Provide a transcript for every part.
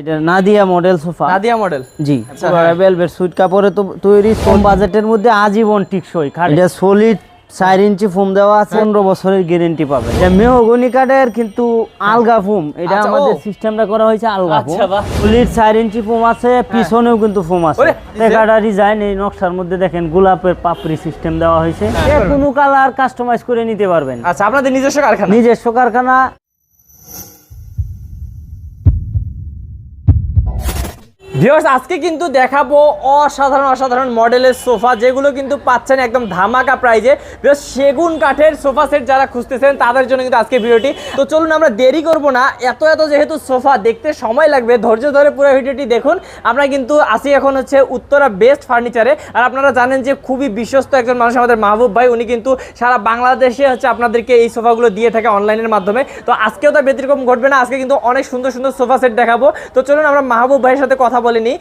এটা Nadia model sofa. Nadia model জি। আচ্ছা, velvet sweet কাপড়ে তো তৈরি কম বাজেটের মধ্যে আজীবন টিকসই এটা সলিড চার ইঞ্চি ফোম দেওয়া আছে। পনেরো বছরের গ্যারেন্টি পাবে। এটা মেহগনি কাঠের কিন্তু আলগা ফোম এটা আচ্ছা, আমাদের। সিস্টেমটা করা হয়েছে আলগা ফোম আচ্ছা, সলিড চার ইঞ্চি ফোম আছে পিছনেও কিন্তু ফোম আছে। টেকাটা ডিজাইন এই নকশার মধ্যে দেখেন গোলাপের পাপড়ি সিস্টেম দেওয়া হয়েছে। যে কোনো কালার কাস্টমাইজ করে নিতে পারবেন। আচ্ছা আপনাদের নিজস্ব কারখানা? নিজস্ব কারখানা ভিউয়ার্স আজকে কিন্তু দেখাবো অসাধারণ অসাধারণ মডেলের সোফা, যেগুলো কিন্তু পাচ্ছেন একদম ধামাকা প্রাইজে ভিউয়ার্স সেগুন কাঠের সোফা সেট যারা খুঁজতেছেন, তাদের জন্য কিন্তু আজকে ভিডিওটি তো চলুন আমরা দেরি করব না, এত এত যেহেতু সোফা, দেখতে সময় লাগবে, ধৈর্য ধরে পুরো ভিডিওটি দেখুন। আমরা কিন্তু আসি এখন হচ্ছে উত্তরা বেস্ট ফার্নিচারে আর আপনারা জানেন যে খুবই বিশ্বস্ত একজন মানুষ আমাদের মাহবুব ভাই, উনি কিন্তু সারা বাংলাদেশে হচ্ছে আপনাদেরকে এই সোফাগুলো দিয়ে থাকে অনলাইনের মাধ্যমে। তো আজকেও তো ব্যতিক্রম ঘটবে না, আজকে কিন্তু অনেক সুন্দর সুন্দর সোফা সেট দেখাবো। তো চলুন আমরা মাহবুব ভাইয়ের সাথে কথা বলিনি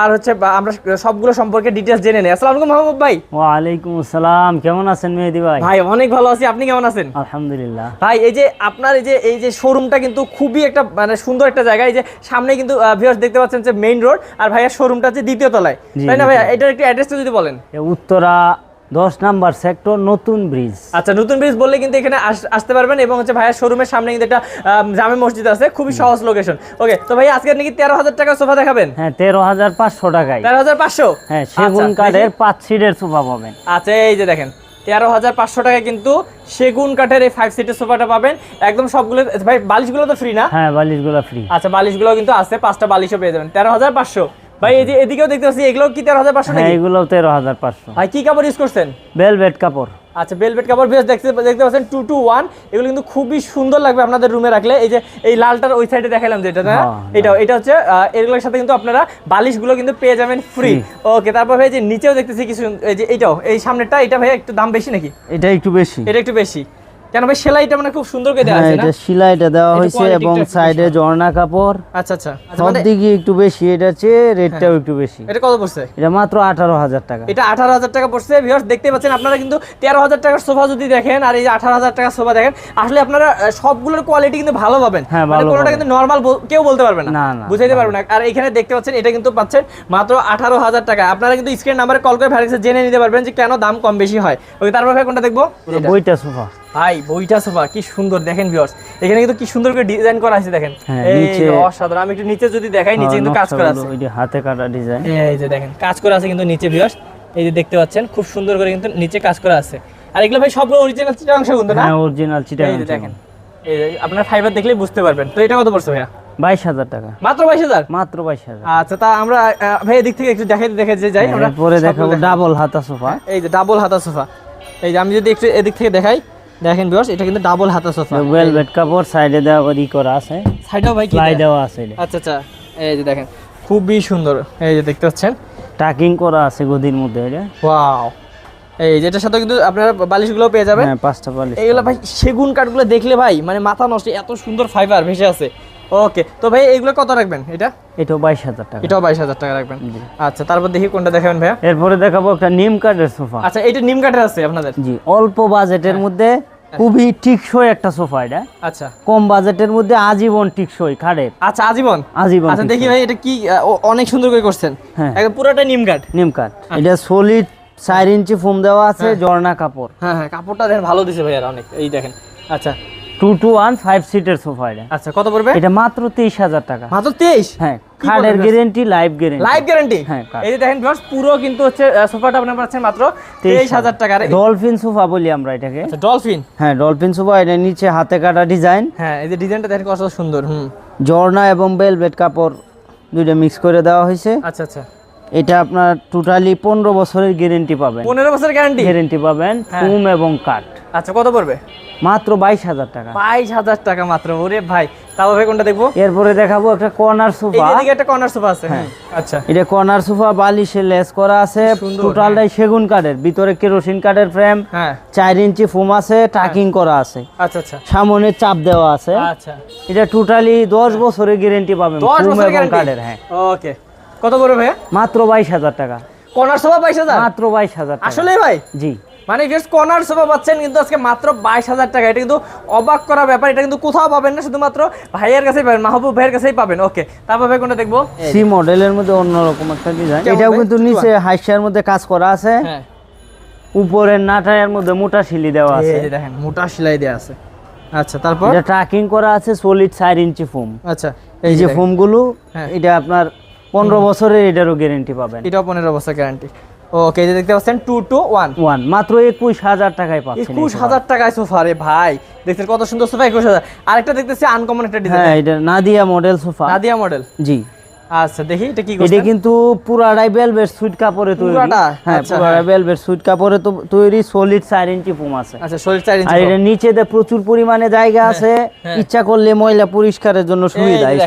আর হচ্ছে আমরা সবগুলো সম্পর্কে ডিটেলস জেনে নেই। আসসালামু আলাইকুম মাহবুব ভাই। ওয়ালাইকুম আসসালাম কেমন আছেন মেহেদি ভাই? ভাই অনেক ভালো আছি। আপনি কেমন আছেন? আলহামদুলিল্লাহ। ভাই এই যে আপনার এই যে এই যে শোরুমটা কিন্তু খুবই একটা মানে সুন্দর একটা জায়গা। এই যে সামনে কিন্তু ভিউয়ার্স দেখতে পাচ্ছেন যে মেইন রোড আর ভাইয়া শোরুমটা হচ্ছে দ্বিতীয় তলায়। তাই না ভাই। এটার একটু অ্যাড্রেসটা যদি বলেন। উত্তরা দশ নাম্বার সেক্টর নতুন ব্রিজ আচ্ছা নতুন ব্রিজ বললে কিন্তু এখানে আস- আসতে পারবেন এবং হচ্ছে ভাইয়ার শোরুমের সামনে কিন্তু একটা জামে মসজিদ আছে খুবই সহজ লোকেশন ওকে তো ভাই আজকে নাকি তেরো হাজার টাকা সোফা দেখাবেন? হ্যাঁ তেরো হাজার পাঁচশো টাকায়। তেরো হাজার পাঁচশো? হ্যাঁ সেগুন আচ্ছা, কাঠের পাঁচ সিটের সোফা পাবেন। আচ্ছা এই যে দেখেন তেরো হাজার পাঁচশো টাকায় কিন্তু সেগুন কাঠের এই ফাইভ সিটের সোফাটা পাবেন। একদম সবগুলো ভাই বালিশগুলো তো ফ্রি না? হ্যাঁ বালিশগুলো ফ্রি আচ্ছা বালিশগুলো কিন্তু আছে পাঁচটা বালিশও পেয়ে যাবেন। তেরো হাজার পাঁচশো। ভাই এই যে এদিকেও দেখতে পাচ্ছি এগুলো কি তেরো হাজার পাঁচশো হ্যাঁ নাকি? এগুলো তেরো হাজার পাঁচশো। ভাই কি কাপড় ইউজ করছেন? বেলভেট কাপড়। আচ্ছা বেলভেট কাপড় বেশ দেখতে দেখতে পাচ্ছেন টু টু ওয়ান এগুলো কিন্তু খুবই সুন্দর লাগবে আপনাদের রুমে রাখলে। এই যে এই লালটার ওই সাইডে দেখালাম যেটা না এটা এটা হচ্ছে এগুলোর সাথে কিন্তু আপনারা বালিশগুলো কিন্তু পেয়ে যাবেন ফ্রি ওকে তারপর ভাই যে নিচেও দেখতেছি কিছু এই যে এইটাও এই সামনেরটা এটা ভাই একটু দাম বেশি নাকি? এটা একটু বেশি। এটা একটু বেশি। কেন ভাই সেলাইটা মানে খুব সুন্দর করে দেওয়া হ্যাঁ আছে না? এটা সিলাইটা দেওয়া হয়েছে এবং সাইডে বেশি। কাপড়। আচ্ছা আচ্ছা। আচ্ছা, সব মানে দিকে একটু বেশি এটা চেয়ে রেটটাও একটু বেশি। এটা কত পড়ছে? এটা মাত্র আঠারো হাজার টাকা। এটা আঠারো হাজার টাকা পড়ছে। ভিউয়ার্স দেখতে পাচ্ছেন আপনারা কিন্তু তেরো হাজার টাকার সোফা যদি দেখেন আর এই যে আঠারো হাজার টাকার সোফা দেখেন আসলে আপনারা সবগুলোর কোয়ালিটি কিন্তু ভালো পাবেন। হ্যাঁ, মানে কোনোটা কিন্তু নর্মাল কেউ বলতে পারবে না। বুঝাইতে পারবে না। আর এখানে দেখতে পাচ্ছেন এটা কিন্তু পাচ্ছেন মাত্র আঠারো হাজার টাকা। আপনারা কিন্তু স্ক্রিন নাম্বারে কল করে ভ্যারিক্সে জেনে নিতে পারবেন যে কেন দাম কম বেশি হয়। ওই তারপর ভাই কোনটা দেখব? বইটা সোফা। ভাই বইটা সোফা কি সুন্দর। দেখেন ভিউয়ার্স এখানে কিন্তু কি সুন্দর করে ডিজাইন করা আছে দেখেন। হ্যাঁ, এই অসাধারণ। আমি একটু নিচে যদি দেখাই নিচে কিন্তু কাজ করা আছে। ওই যে হাতে কাটা ডিজাইন এই যে দেখেন কাজ করা আছে কিন্তু নিচে ভিউয়ার্স এই যে দেখতে পাচ্ছেন খুব সুন্দর করে কিন্তু নিচে কাজ করা আছে। আর এগুলো ভাই সবগুলো অরিজিনাল কিন্তু না? হ্যাঁ অরিজিনাল চিটা এই দেখেন এই আপনার ফাইবার দেখলেই বুঝতে পারবেন। তো এটা কত পড়ছে ভাইয়া? বাইশ হাজার টাকা। মাত্র বাইশ হাজার? মাত্র বাইশ হাজার। আচ্ছা তা আমরা ভাই এদিক থেকে একটু দেখাই দেখে যে যাই আমরা পরে দেখাবো দেখাবো। ডাবল হাতা সোফা। এই যে ডাবল হাতা সোফা। এই যে আমি যদি একটু এদিক থেকে দেখাই দেখেন ভিউয়ার্স এটা কিন্তু ডাবল হাতা সোফা ওয়েলভেট কাপড় সাইডে দেওয়া ই করা আছে। সাইডেও ভাই কি প্লাই দেওয়া আছে আচ্ছা আচ্ছা। এই যে দেখেন খুবই সুন্দর। এই যে দেখতে পাচ্ছেন। টাকিং করা আছে গদির মধ্যে এটা ওয়াও এই যেটার সাথে কিন্তু আপনারা বালিশগুলো পেয়ে যাবেন। হ্যাঁ পাঁচটা বালিশ এইগুলো ভাই সেগুন কাঠগুলো দেখলে ভাই মানে মাথা নষ্ট এত সুন্দর ফাইবার ভেসে আছে। ওকে তো ভাই এইগুলো কত রাখবেন এটা? এটাও বাইশ হাজার টাকা। এটাও বাইশ হাজার টাকা রাখবেন। জি। আচ্ছা তারপর দেখি কোনটা দেখাবেন ভাইয়া। এরপরে দেখাবো একটা নিম কাঠের সোফা। আচ্ছা এটা নিম কাঠের আছে আপনাদের? জি অল্প বাজেটের মধ্যে খুবই টিকসই একটা সোফা এটা। আচ্ছা। কম বাজেটের মধ্যে আজীবন টিকসই খাটের। আচ্ছা আজীবন? আজীবন আচ্ছা দেখি ভাই এটা কি অনেক সুন্দর করে করছেন। হ্যাঁ। একদম পুরোটা নিম কাঠ। নিম কাঠ। এটা সলিড চার ইঞ্চি ফোম দেওয়া আছে ঝর্ণা কাপড়। হ্যাঁ হ্যাঁ কাপড়টা দেখেন ভালো দিছে ভাইয়ার অনেক। এই দেখেন। আচ্ছা টু টু ওয়ান ফাইভ সিটের সোফা এটা। আচ্ছা কত পড়বে? এটা মাত্র তেইশ হাজার টাকা। মাত্র তেইশ? হ্যাঁ খাটের? Guarantee life guarantee live guarantee হ্যাঁ, এই যে দেখেন ভিউয়ার্স পুরো কিন্তু হচ্ছে সোফাটা আপনার পাচ্ছেন মাত্র তেইশ হাজার। টাকার। ডলফিন সোফা বলি আমরা এটাকে। আচ্ছা ডলফিন হ্যাঁ ডলফিন সোফা এটা নিচে হাতে কাটা ডিজাইন হ্যাঁ এই যে ডিজাইনটা দেখেন কত সুন্দর হুম। ঝর্ণা এবং বেলভেট কাপড় দুইটা মিক্স করে দেওয়া হয়েছে। আচ্ছা আচ্ছা। এটা আপনার টোটালি পনেরো বছরের গ্যারেন্টি পাবেন। পনেরো বছর গ্যারান্টি গ্যারেন্টি পাবেন হ্যাঁ। ফুম এবং কাঠ। আচ্ছা কত পড়বে? মাত্র বাইশ হাজার টাকা। বাইশ হাজার টাকা মাত্র। ওরে ভাই তাও ভাই কোনটা দেখব? এরপরে দেখাবো একটা কর্নার সোফা এদিকে একটা কর্নার সোফা আছে হ্যাঁ। আচ্ছা। এটা কর্নার সোফা বালিশে লেস করা আছে। টোটালটাই সেগুন কাঠের ভিতরে কেরোসিন কাঠের ফ্রেম হ্যাঁ। চার ইঞ্চি ফোম আছে টাকিং করা আছে। আচ্ছা আচ্ছা। সামনে চাপ দেওয়া আছে। আচ্ছা। এটা টোটালি দশ বছরের গ্যারেন্টি পাবেন দশ ফুম এবং কাঠের হ্যাঁ। ওকে কত পড়বে ভাইয়া? মাত্র বাইশ হাজার টাকা। কর্নার সোফা বাইশ হাজার? মাত্র বাইশ হাজার আসলে ভাই? জি। মানে বেশ কর্নার সোফা পাচ্ছেন কিন্তু আজকে মাত্র বাইশ হাজার টাকা। এটা কিন্তু অবাক করা ব্যাপার এটা কিন্তু কোথাও পাবেন না শুধুমাত্র ভাইয়ের কাছেই পাবেন মাহবুব ভাইয়ের কাছেই পাবেন। ওকে তারপর ভাই কোনটা দেখব? সি মডেলের মধ্যে অন্যরকম একটা ডিজাইন এটাও কিন্তু নিচে হাইসার মধ্যে কাজ করা আছে। হ্যাঁ। উপরের নাটায়ের মধ্যে মোটা শিলি দেওয়া আছে। এই দেখেন মোটা সেলাই দেওয়া আছে। আচ্ছা তারপর? এটা ট্রাকিং করা আছে সলিড চার ইঞ্চি ফোম আচ্ছা এই যে। ফোমগুলো হ্যাঁ। এটা আপনার পনেরো বছরের এটারও গ্যারেন্টি পাবেন। এটাও পনেরো বছর গ্যারান্টি ওকে যে দেখতে পাচ্ছেন টু টু ওয়ান ওয়ান মাত্র একুশ হাজার টাকায় পাচ্ছেন একুশ হাজার টাকায় সোফা রে ভাই। দেখছেন কত সুন্দর সোফা একুশ হাজার। আরেকটা দেখতেছি আনকমন একটা ডিজাইন হ্যাঁ এটা Nadia model sofa. Nadia model জি। আচ্ছা দেখি এটা কি এটা কিন্তু পুরাটাই বেলভেট সুইট কাপড়ে তৈরি। পুরাটা? হ্যাঁ আচ্ছা, পুরাটা হ্যাঁ। সুইট কাপড়ে তৈরি সলিড চার ইঞ্চি ফোম আছে। আচ্ছা শরীর চার ইঞ্চি আর এটা প্রচুর পরিমাণে জায়গা আছে। হ্যাঁ। ইচ্ছা করলে ময়লা পরিষ্কারের জন্য সুবিধা এই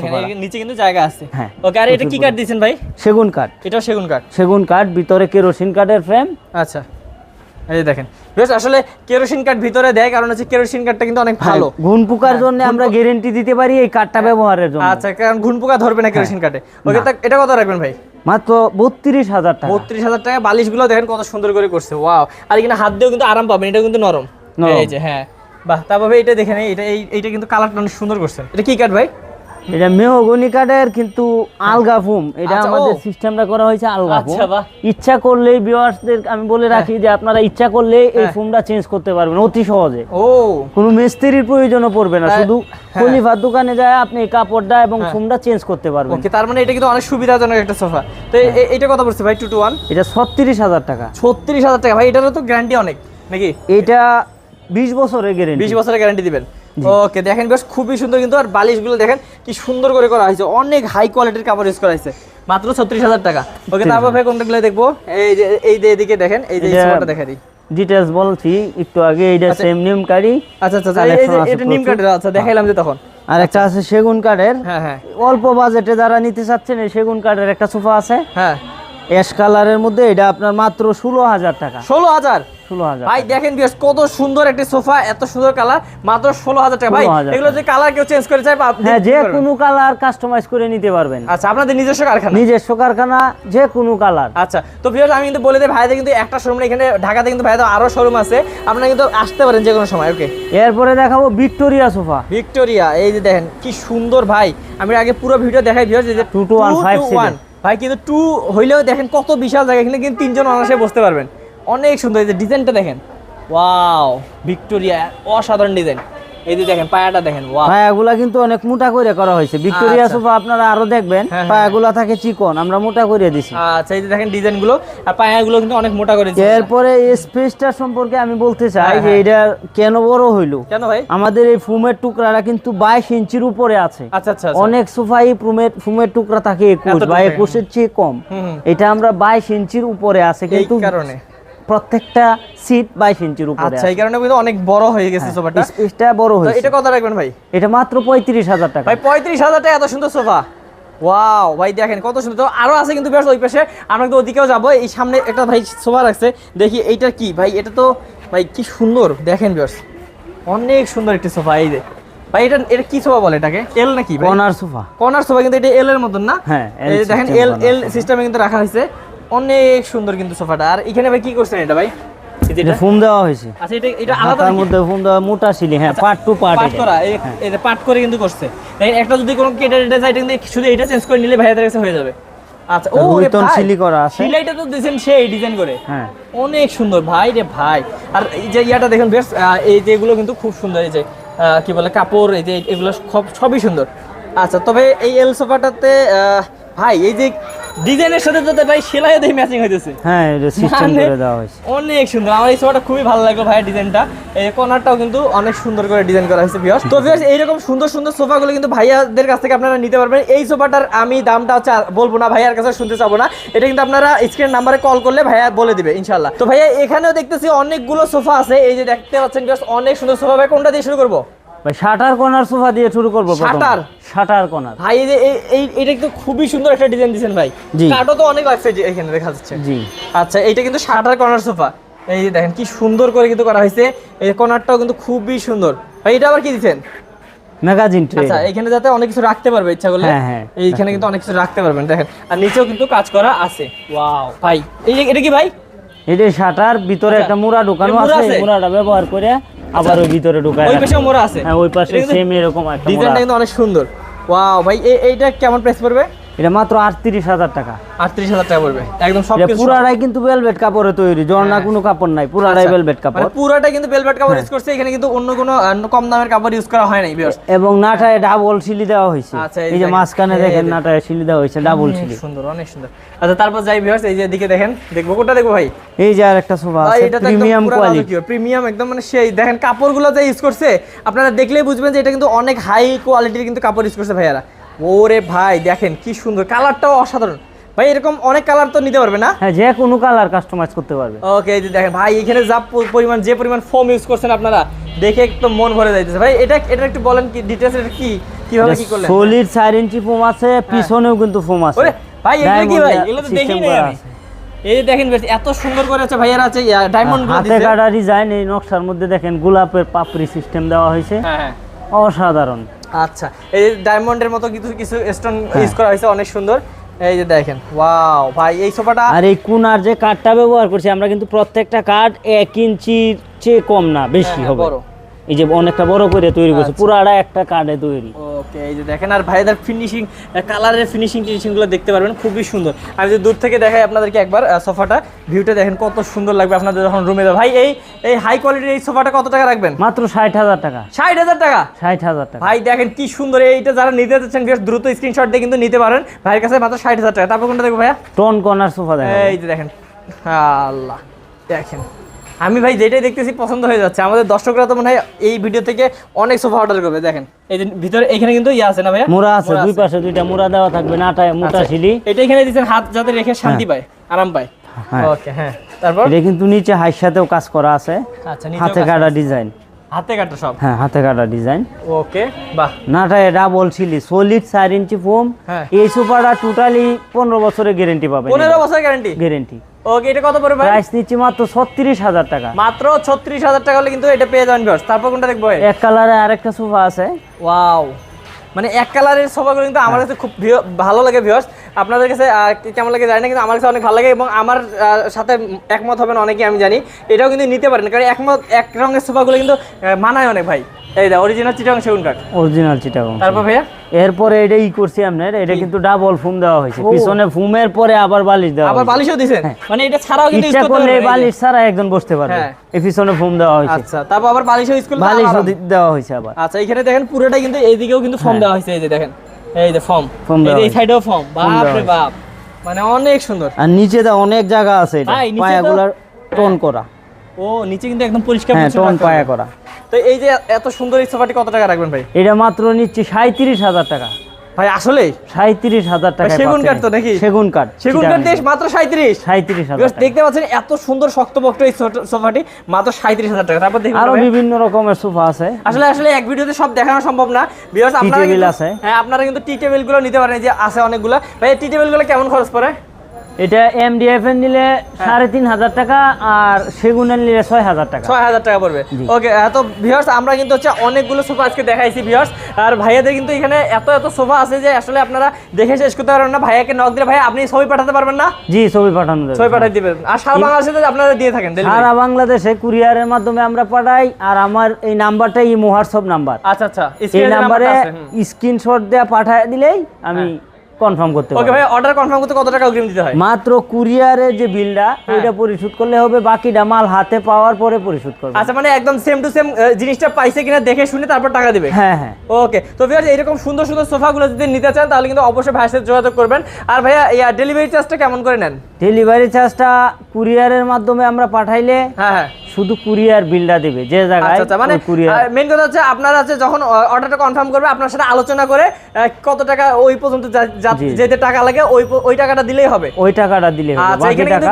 নিচে কিন্তু জায়গা আছে। হ্যাঁ, ওকে আর এটা কি কাঠ দিয়েছেন ভাই? সেগুন কাঠ এটাও সেগুন কাঠ সেগুন কাঠ ভিতরে কেরোসিন কাঠের ফ্রেম আচ্ছা। এই দেখেন। বেশ আসলে কেরোসিন কাঠ ভিতরে দেয় কারণ হচ্ছে কেরোসিন কাঠটা কিন্তু অনেক ভালো। ঘুন পোকার জন্য আমরা গ্যারেন্টি দিতে পারি এই কাঠটা ব্যবহারের জন্য। আচ্ছা কারণ ঘুন পোকা ধরবে না কেরোসিন কাঠে। ওকে এটা কত রাখবেন ভাই? মাত্র বত্রিশ হাজার টাকা। বত্রিশ হাজার টাকা বালিশগুলো দেখেন কত সুন্দর করে করছে ওয়াও। আর এখানে হাত দিয়েও কিন্তু আরাম পাবেন এটা কিন্তু নরম। এই যে হ্যাঁ। বাহ তারপর এটা দেখেন এটা এই এইটা কিন্তু কালারটা অনেক সুন্দর করছেন এটা কি কাঠ ভাই? এটা মেহগনি কাঠের কিন্তু আলগা ফুম এটা আচ্ছা, আমাদের সিস্টেমটা করা হয়েছে আলগা ফুম আচ্ছা, ইচ্ছা করলেই ভিউয়ার্সদের আমি বলে রাখি যে আপনারা ইচ্ছা করলে এই হ্যাঁ। ফুমটা চেঞ্জ করতে পারবেন অতি সহজে। ও। কোনো মিস্ত্রির প্রয়োজনও পড়বে না হ্যাঁ, শুধু হ্যাঁ। খলিফার দোকানে যায় আপনি এই কাপড়টা এবং হ্যাঁ। ফুমটা চেঞ্জ করতে পারবেন। ওকে তার মানে এটা কিন্তু অনেক সুবিধাজনক একটা সোফা তো এটা কত পড়ছে ভাই? টু টু ওয়ান এটা ছত্রিশ হাজার টাকা। ছত্রিশ হাজার টাকা। ভাই এটারও তো গ্যারান্টি অনেক নাকি? এটা বিশ বছরের গ্যারেন্টি বিশ বছরের গ্যারান্টি দিবেন। ওকে দেখেন বেশ খুবই সুন্দর কিন্তু আর বালিশগুলো দেখেন কি সুন্দর করে করা হয়েছে। অনেক হাই কোয়ালিটির কাপড় ইউজ করা হয়েছে। মাত্র ছত্রিশ হাজার টাকা। ওকে তারপর ভাই কোনটাগুলো দেখব? এই যে এই যে এদিকে দেখেন এই যে সোফাটা দেখা দিই। ডিটেলস বলছি একটু আগে এটা আচ্ছা। সেম নিম কারি আচ্ছা আচ্ছা আচ্ছা, এই- এই যে এটা নিম কাঠের আচ্ছা দেখাইলাম যে তখন। আর একটা আছে সেগুন কাঠের। হ্যাঁ হ্যাঁ। অল্প বাজেটে যারা নিতে চাচ্ছেন এই সেগুন কাঠের একটা সোফা আছে। হ্যাঁ। অ্যাশ কালারের মধ্যে এটা আপনার মাত্র ষোলো হাজার টাকা। ষোলো হাজার? ভাই দেখেন বিয়াস কত সুন্দর একটি সোফা এত সুন্দর কালার মাত্র ষোলো হাজার টাকা। ভাই এগুলো যে কালার কেউ চেঞ্জ করে চাই হ্যাঁ যে কোনো কালার কাস্টমাইজ করে নিতে পারবেন। আচ্ছা আপনাদের নিজস্ব কারখানা? নিজস্ব কারখানা যে কোনো কালার আচ্ছা তো ভিউয়ার্স আমি কিন্তু বলে দিই ভাইদের কিন্তু একটা শোরুম এখানে ঢাকাতে কিন্তু ভাইদের আরও শোরুম আছে। আপনারা কিন্তু আসতে পারেন যে কোনো সময় ওকে এরপরে দেখাবো ভিক্টোরিয়া সোফা। ভিক্টোরিয়া এই যে দেখেন কি সুন্দর ভাই। আমি আগে পুরো ভিডিও দেখাই ভিউয়ার্স এই যে 2 to 1, 2 five to seater। 1 ভাই কিন্তু টু হইলেও দেখেন কত বিশাল জায়গা এখানে কিন্তু তিনজন অনায়াসে বসতে পারবেন। অনেক সুন্দর এই যে ডিজাইনটা দেখেন ওয়াও ভিক্টোরিয়া অসাধারণ ডিজাইন এই যে দেখেন পায়াটা দেখেন পায়াগুলা কিন্তু অনেক মোটা করে করা হয়েছে ভিক্টোরিয়া আচ্ছা। সোফা আপনারা আরও দেখবেন হ্যাঁ, হ্যাঁ। পায়াগুলা থাকে চিকন আমরা মোটা করে দিছি আচ্ছা এই যে দেখেন ডিজাইনগুলো আর পায়াগুলো কিন্তু অনেক মোটা করে দিয়েছে। এরপরে এই স্পেসটা সম্পর্কে আমি বলতে চাই হ্যাঁ, যে। এটা কেন বড় হইল কেন ভাই আমাদের এই ফুমের টুকরাটা কিন্তু বাইশ ইঞ্চির উপরে আছে আচ্ছা আচ্ছা আচ্ছা। অনেক সোফাই ফুমের ফুমের টুকরা থাকে একুশ এতটুকু বা থাকে। একুশের চেয়ে কম। এটা আমরা বাইশ ইঞ্চির উপরে আছে কিন্তু কারণে প্রত্যেকটা সিট বাইশ ইঞ্চির উপরে আচ্ছা এই কারণে কিন্তু অনেক বড় হয়ে গেছে সোফাটা। স্পেসটা বড় হয়েছে। এটা কত রাখবেন ভাই? এটা মাত্র পঁয়ত্রিশ হাজার টাকা। ভাই পঁয়ত্রিশ হাজার টাকা এত সুন্দর সোফা। ওয়াও ভাই দেখেন কত সুন্দর। তো আরও আছে কিন্তু বেশ ওই পাশে। আমরা কিন্তু ওদিকেও যাব। এই সামনে একটা ভাই সোফা রাখছে। দেখি এইটা কি? ভাই এটা তো ভাই কি সুন্দর। দেখেন বেশ অনেক সুন্দর একটি সোফা এই যে। ভাই এটা এটা কি সোফা বলে এটাকে? এল নাকি ভাই? Corner sofa. কর্নার সোফা কিন্তু এটা এল এর মতন না? হ্যাঁ, দেখেন এল এল। সিস্টেমে কিন্তু রাখা হয়েছে। অনেক সুন্দর কিন্তু সোফাটা। আর এখানে ভাই কি করছেন এটা ভাই? ফোম দেওয়া হয়েছে। আচ্ছা এটা এটা আলাদা মধ্যে ফোম দেওয়া মোটা সিলি হ্যাঁ পার্ট টু পার্ট করা পাট করে কিন্তু করছে। একটা যদি কোনো কেটে টেটে যায় কিন্তু শুধু এটা চেঞ্জ করে নিলে ভাইয়াদের কাছে হয়ে যাবে। আচ্ছা ও রুইতন সিলি করা আছে। সিলাইটা তো দিয়েছেন সেই ডিজাইন করে। হ্যাঁ। অনেক সুন্দর ভাই রে ভাই। আর এই যে ইয়াটা দেখুন বেশ এই যে এগুলো কিন্তু খুব সুন্দর এই যে আহ, কি বলে কাপড় এই যে এগুলো সব সবই সুন্দর। আচ্ছা তবে এই এল সোফাটাতে ভাই এই যে ডিজাইনের সাথে ভাই ম্যাচিং হইতেছে। হ্যাঁ এটা সিস্টেম মানে করে দেওয়া হয়েছে। অনেক সুন্দর। আমার এই সোফাটা খুবই ভালো লাগল ভাইয়ের ডিজাইনটা। এই কর্নারটাও কিন্তু অনেক সুন্দর করে ডিজাইন করা হয়েছে ভিউয়ার্স তো ভিউয়ার্স এইরকম সুন্দর সুন্দর সোফাগুলো কিন্তু ভাইয়াদের কাছ থেকে আপনারা নিতে পারবেন। এই সোফাটার আমি দামটা হচ্ছে বলব না ভাইয়ার কাছে শুনতে চাবো না। এটা কিন্তু আপনারা স্ক্রিন নাম্বারে কল করলে ভাইয়া বলে দিবে ইনশাল্লাহ তো ভাইয়া এখানেও দেখতেছি অনেকগুলো সোফা আছে। এই যে দেখতে পাচ্ছেন ভিউয়ার্স অনেক সুন্দর সোফা। ভাই কোনটা দিয়ে শুরু করব? ভাই শাটার কর্নার সোফা দিয়ে শুরু করব Shutter? শাটার? কর্নার। ভাই এই যে এই- এটা কিন্তু খুবই সুন্দর একটা ডিজাইন দিয়েছেন ভাই। জি। কাঠও তো অনেক লাগছে এখানে দেখা যাচ্ছে। জি। আচ্ছা এইটা কিন্তু শাটার কর্নার সোফা। এই যে দেখেন কি সুন্দর করে কিন্তু করা হয়েছে। এই কর্নারটাও কিন্তু খুবই সুন্দর। ভাই এটা আবার কি দিচ্ছেন ম্যাগাজিন ট্রে আচ্ছা এখানে যাতে অনেক কিছু রাখতে পারবে ইচ্ছা করলে। হ্যাঁ, হ্যাঁ, এইখানে কিন্তু অনেক কিছু রাখতে পারবেন দেখেন। আর নিচেও কিন্তু কাজ করা আছে। ওয়াও ভাই এই এটা কি ভাই? এটা শাটার ভিতরে আচ্ছা। একটা মুড়া ঢুকানো আছে? মুড়াটা ব্যবহার করে আবার ওই ভিতরে ঢুকায় ওই। পাশে মোড়া আছে। হ্যাঁ ওই পাশে সেম এরকম একটা ডিজাইনটা কিন্তু অনেক সুন্দর। ওয়াও ভাই এইটা কেমন প্রাইস পড়বে? এটা মাত্র আটত্রিশ হাজার টাকা। আটত্রিশ হাজার টাকা পড়বে। একদম সব পুরাটাই কিন্তু ভেলভেট কাপড়ে তৈরি জর্না কোনো কাপড় নাই পুরাটাই ভেলভেট মানে কাপড়। পুরাটা কিন্তু বেলভেট কাপড় হ্যাঁ। ইউজ করছে এখানে কিন্তু অন্য কোনো কম দামের কাপড় ইউজ করা হয় নাই এবং নাটায় ডাবল সিলি দেওয়া হয়েছে। আচ্ছা, এই যে মাঝখানে দেখেন। নাটায় সিলি দেওয়া হয়েছে ডাবল সিলি। সুন্দর অনেক সুন্দর। আচ্ছা তারপর যাই ভিউয়ার্স এই যে দিকে দেখেন দেখব কোনটা দেখব ভাই? এই যে আর একটা সোফা আছে এটা প্রিমিয়াম কোয়ালিটি প্রিমিয়াম একদম মানে সেই দেখেন কাপড়গুলো যে ইউজ করছে আপনারা দেখলেই বুঝবেন যে এটা কিন্তু অনেক হাই কোয়ালিটির কিন্তু কাপড় ইউজ করছে ভাইয়ারা। ওরে ভাই দেখেন কি সুন্দর। কালারটাও অসাধারণ। ভাই এরকম অনেক কালার তো নিতে পারবে না? হ্যাঁ যে কোনো কালার কাস্টমাইজ করতে পারবে। ওকে এই যে দেখেন ভাই এখানে যা পরিমাণ যে পরিমাণ ফোম ইউজ করছেন আপনারা দেখে একদম মন ভরে যাইতেছে। ভাই এটা এটা একটু বলেন কি ডিটেলস এটা কি? কীভাবে কি করলেন? সলিড চার ইঞ্চি ফোম আছে পিছনেও কিন্তু ফোম আছে। ওরে ভাই এগুলো কি ভাই? এগুলো তো দেখি নাই আমি। এই যে দেখেন এত সুন্দর করে আছে ভাইয়ারা আছে ডায়মন্ডগুলো হাতে কাটা ডিজাইন এই নকশার মধ্যে দেখেন গোলাপের পাপড়ি সিস্টেম দেওয়া হয়েছে। হ্যাঁ হ্যাঁ। অসাধারণ। আচ্ছা এই ডায়মন্ডের মতো কিছু কিছু স্টোন হ্যাঁ। ইউজ করা হয়েছে অনেক সুন্দর এই যে দেখেন ওয়াও ভাই এই সোফাটা আর এই কুনার যে কাঠটা ব্যবহার করছি আমরা কিন্তু প্রত্যেকটা কাঠ এক ইঞ্চির চেয়ে কম না বেশি হ্যাঁ, হবে বড়। এই যে অনেকটা বড় করে তৈরি করছে আচ্ছা। পুরাটা একটা কাঠে তৈরি। ওকে এই যে দেখেন আর ভাইদের ফিনিশিং কালারের ফিনিশিং টিনিশিংগুলো দেখতে পারবেন খুবই সুন্দর। আমি যদি দূর থেকে দেখাই আপনাদেরকে একবার সোফাটা ভিউটা দেখেন কত সুন্দর লাগবে আপনাদের যখন রুমে ভাই এই এই হাই কোয়ালিটির এই সোফাটা কত টাকা রাখবেন? মাত্র ষাট হাজার টাকা। ষাট হাজার টাকা? ষাট হাজার টাকা। ভাই দেখেন কি সুন্দর এইটা যারা নিতে চাচ্ছেন বেশ দ্রুত স্ক্রিনশট দিয়ে কিন্তু নিতে পারেন। ভাইয়ের কাছে মাত্র ষাট হাজার টাকা। তারপর কোনটা দেখব ভাইয়া? টন কর্নার সোফা দেখা। এই যে দেখেন। আল্লাহ দেখেন। আমি ভাই যেটাই দেখতেছি পছন্দ হয়ে যাচ্ছে। আমাদের দর্শকরা তো মনে হয় এই ভিডিও থেকে অনেক সোফা অর্ডার করবে দেখেন। এই যে ভিতরে এখানে কিন্তু ইয়ে আছে না ভাইয়া? মোড়া আছে দুই পাশে দুইটা মোড়া দেওয়া থাকবে নাটায় মোটা আচ্ছা, সিলি এটা এখানে হাত যাতে রেখে শান্তি পায় আরাম পায়। হ্যাঁ। ওকে হ্যাঁ। তারপর? এটা কিন্তু নিচে হাইর সাথেও কাজ করা আছে। আচ্ছা হাতে কাটা ডিজাইন। হাতে কাটা সব? হ্যাঁ হাতে কাটা ডিজাইন। ওকে বাহ। নাটায় ডাবল সিলি সলিড চার ইঞ্চি ফোম হ্যাঁ। এই সোফাটা টোটালি পনেরো বছরের গ্যারেন্টি পাবে পনেরো বছর গ্যারান্টি গ্যারেন্টি ওকে এটা কত পড়বে প্রাইস নিচ্ছি মাত্র ছত্রিশ হাজার টাকা। মাত্র ছত্রিশ হাজার টাকা হলে কিন্তু এটা পেয়ে যাবেন ভিউয়ার্স তারপর কোনটা দেখব এক কালারে আরেকটা সোফা আছে। ওয়াও মানে এক কালারের সোফাগুলো কিন্তু আমার কাছে খুব ভালো লাগে ভিউয়ার্স আপনাদের কাছে কেমন লাগে জানি না কিন্তু আমার কাছে অনেক ভালো লাগে এবং আমার সাথে একমত হবেন অনেকে আমি জানি। এটাও কিন্তু নিতে পারেন কারণ একমত এক রঙের সোফাগুলো কিন্তু মানায় অনেক ভাই। এই দা অরিজিনাল চিটাং সেগুন কাঠ অরিজিনাল চিটাগং তারপর ভাইয়া? এরপরে এটা ই করছি আপনার এটা কিন্তু ডাবল ফুম দেওয়া হয়েছে। পিছনে ফুমের পরে আবার বালিশ দেওয়া আবার বালিশও দিছেন মানে এটা ছাড়াও কিন্তু ইচ্ছা করতে করলে। বালিশ ছাড়া একজন বসতে পারবে। হ্যাঁ। এই পিছনে ফুম দেওয়া হয়েছে। আচ্ছা তারপর আবার বালিশও ইউজ করলে বালিশ দেওয়া হয়েছে আবার। আচ্ছা এখানে দেখেন পুরোটা কিন্তু এইদিকেও কিন্তু ফর্ম দেওয়া হয়েছে এই যে দেখেন। এই যে ফর্ম এই। সাইডেও ফর্ম বাপ রে বাপ। মানে অনেক সুন্দর। আর নিচে দা অনেক জায়গা আছে এটা। পায়াগুলার টোন করা। ও নিচে কিন্তু একদম পরিষ্কার হ্যাঁ টোন পায়া করা। তো এই যে এত সুন্দর এই সোফাটি কত টাকা রাখবেন ভাই? এটা মাত্র নিচ্ছি সাঁত্রিশ হাজার টাকা। ভাই আসলে সাঁত্রিশ হাজার টাকা সেগুন কাঠ তো নাকি? সেগুন কাঠ সেগুন কাঠ দেশ মাত্র সাঁত্রিশ সাঁত্রিশ হাজার দেখতে পাচ্ছেন এত সুন্দর শক্তপোক্ত এই সোফা- সোফাটি মাত্র সাঁত্রিশ হাজার টাকা। তারপর দেখুন আরও বিভিন্ন রকমের সোফা আছে। আসলে আসলে এক ভিডিওতে সব দেখানো সম্ভব না। বিকজ আপনারা কিন্তু- আছে। হ্যাঁ আপনারা কিন্তু টি টেবিলগুলো নিতে পারেন। যে আছে অনেকগুলো। ভাই টি টেবিলগুলো কেমন খরচ পড়ে? এটা এমডিএফ এর নিলে হ্যাঁ। সাড়ে তিন হাজার টাকা আর সেগুনের নিলে ছয় হাজার টাকা। ছয় হাজার টাকা পড়বে। ওকে তো ভিউয়ার্স আমরা কিন্তু হচ্ছে অনেকগুলো সোফা আজকে দেখাইছি ভিউয়ার্স আর ভাইয়াদের কিন্তু এখানে এত এত সোফা আছে যে আসলে আপনারা দেখে শেষ করতে পারবেন না। ভাইয়াকে নক দিলে ভাই আপনি ছবি পাঠাতে পারবেন না? জি ছবি পাঠানো যাবে। ছবি পাঠিয়ে দিবেন। আর সারা বাংলাদেশে আপনারা দিয়ে থাকেন। সারা বাংলাদেশে কুরিয়ারের মাধ্যমে আমরা পাঠাই আর আমার এই নাম্বারটা ইমো হোয়াটসঅ্যাপ নাম্বার। আচ্ছা আচ্ছা। এই নাম্বারে। স্ক্রিনশট দেওয়া পাঠায় দিলেই আমি কনফার্ম করতে ওকে ভাই অর্ডার কনফার্ম করতে কত টাকা অগ্রিম দিতে হয়? মাত্র কুরিয়ারের যে বিলটা হ্যাঁ। ওইটা পরিশোধ করলে হবে বাকিটা মাল হাতে পাওয়ার পরে পরিশোধ করবে। আচ্ছা মানে একদম সেম টু সেম জিনিসটা পাইছে কিনা দেখে শুনে তারপর টাকা দিবে? হ্যাঁ হ্যাঁ। ওকে তো ভিউয়ার্স এরকম সুন্দর সুন্দর সোফাগুলো যদি নিতে চান তাহলে কিন্তু অবশ্যই ভাইয়ের সাথে যোগাযোগ করবেন। আর ভাইয়া এই ডেলিভারি চার্জটা কেমন করে নেন? ডেলিভারি চার্জটা কুরিয়ারের মাধ্যমে আমরা পাঠাইলে হ্যাঁ হ্যাঁ। শুধু কুরিয়ার বিলটা দেবে যে জায়গায় আচ্ছা আচ্ছা মানে কুরিয়ার মেন কথা হচ্ছে আপনারা হচ্ছে যখন অর্ডারটা কনফার্ম করবে আপনার সাথে আলোচনা করে কত টাকা ওই পর্যন্ত। যেতে টাকা লাগে ওই ওই টাকাটা দিলেই হবে ওই টাকাটা দিলে হবে আচ্ছা বাকি টাকা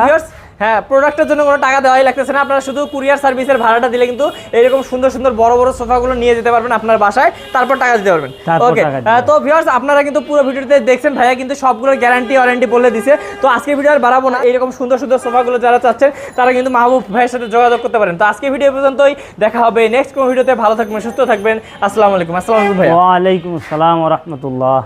হ্যাঁ প্রোডাক্টের জন্য কোনো টাকা দেওয়াই লাগতেছে না। আপনারা শুধু কুরিয়ার সার্ভিসের ভাড়াটা দিলে কিন্তু এরকম সুন্দর সুন্দর বড় বড় সোফাগুলো নিয়ে যেতে পারবেন আপনার বাসায় তারপর টাকা দিতে পারবেন। ওকে তো ভিউয়ার্স আপনারা কিন্তু পুরো ভিডিওতে দেখছেন ভাইয়া কিন্তু সবগুলোর গ্যারান্টি ওয়ারেন্টি বলে দিছে। তো আজকে ভিডিও আর বাড়াবো না। এরকম সুন্দর সুন্দর সোফাগুলো যারা চাচ্ছেন তারা কিন্তু মাহবুব ভাইয়ের সাথে যোগাযোগ করতে পারেন। তো আজকে ভিডিও পর্যন্তই দেখা হবে নেক্সট কোনো ভিডিওতে ভালো থাকবেন সুস্থ থাকবেন। আসসালামু আলাইকুম। আসসালামু আলাইকুম ভাইয়া। ওয়ালাইকুম আসসালাম রহমতুল্লাহ।